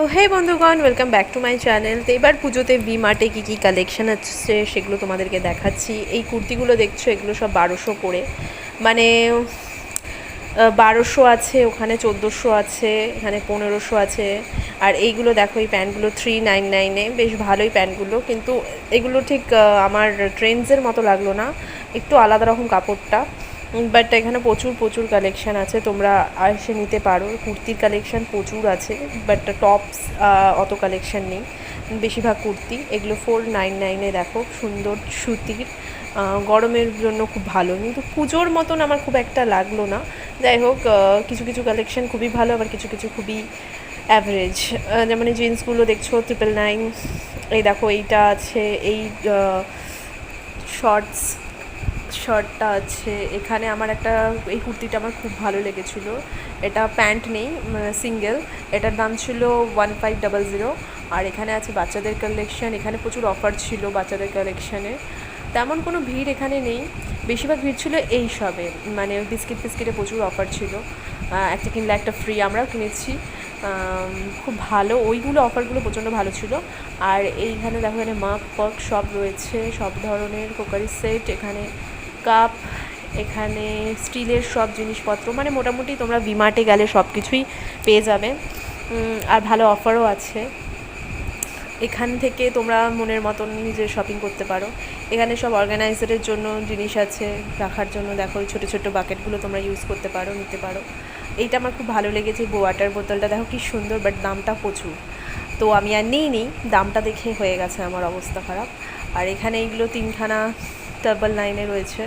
ও hey বন্ধুগণ welcome back to my channel তো এবার পুজোতে ভি মার্টে কী কী কালেকশান আছে সেগুলো তোমাদেরকে দেখাচ্ছি। এই কুর্তিগুলো দেখছ, এগুলো সব বারোশো করে। মানে বারোশো আছে, ওখানে চোদ্দোশো আছে, এখানে পনেরোশো আছে। আর এইগুলো দেখো, এই প্যান্টগুলো থ্রি নাইন নাইনে বেশ ভালোই প্যান্টগুলো। কিন্তু এগুলো ঠিক আমার ট্রেন্ডসের মতো লাগল না। একটু আলাদা রকম কাপড়টা। বাট এখানে প্রচুর প্রচুর কালেকশান আছে। তোমরা এসে নিতে পারো। কুর্তির কালেকশান প্রচুর আছে। বাট টপস অত কালেকশান নেই। বেশিরভাগ কুর্তি। এগুলো ফোর নাইন নাইনে দেখো। সুন্দর সুতির। গরমের জন্য খুব ভালো। কিন্তু পুজোর মতন আমার খুব একটা লাগল না। যাই হোক কিছু কিছু কালেকশন খুবই ভালো। আবার কিছু কিছু খুবই অ্যাভারেজ যেমন এই জিন্সগুলো দেখছ ট্রিপল নাইন এই দেখো, এইটা আছে। এই শর্টস শার্টটা আছে। এখানে আমার একটা, এই কুর্তিটা আমার খুব ভালো লেগেছিলো। এটা প্যান্ট নেই সিঙ্গেল। এটার দাম ছিল ওয়ান ফাইভ ডাবল জিরো আর এখানে আছে বাচ্চাদের কালেকশান এখানে প্রচুর অফার ছিল বাচ্চাদের কালেকশানে তেমন কোনো ভিড় এখানে নেই। বেশিরভাগ ভিড় ছিল এই সবে। মানে বিস্কিট ফিস্কিটে প্রচুর অফার ছিল। একটা কিনলে একটা ফ্রি আমরাও কিনেছি। খুব ভালো। ওইগুলো অফারগুলো প্রচণ্ড ভালো ছিল। আর এইখানে দেখো এখানে মাগ পক সব রয়েছে। সব ধরনের কোকারি সেট এখানে কাপ এখানে স্টিলের সব জিনিসপত্র মানে মোটামুটি তোমরা ভিমার্টে গেলে সব কিছুই পেয়ে যাবে। আর ভালো অফারও আছে। এখান থেকে তোমরা মনের মতন নিজে শপিং করতে পারো। এখানে সব অর্গানাইজারের জন্য জিনিস আছে, রাখার জন্য দেখো ওই ছোটো ছোটো বাকেটগুলো তোমরা ইউজ করতে পারো, নিতে পারো। এইটা আমার খুব ভালো লেগেছে ওয়াটার বোতলটা। দেখো কি সুন্দর বাট দামটা প্রচুর। তো আমি আর নিই নি দামটা দেখে হয়ে গেছে আমার অবস্থা খারাপ। আর এখানে এইগুলো তিনখানা ডাবল নাইনে রয়েছে।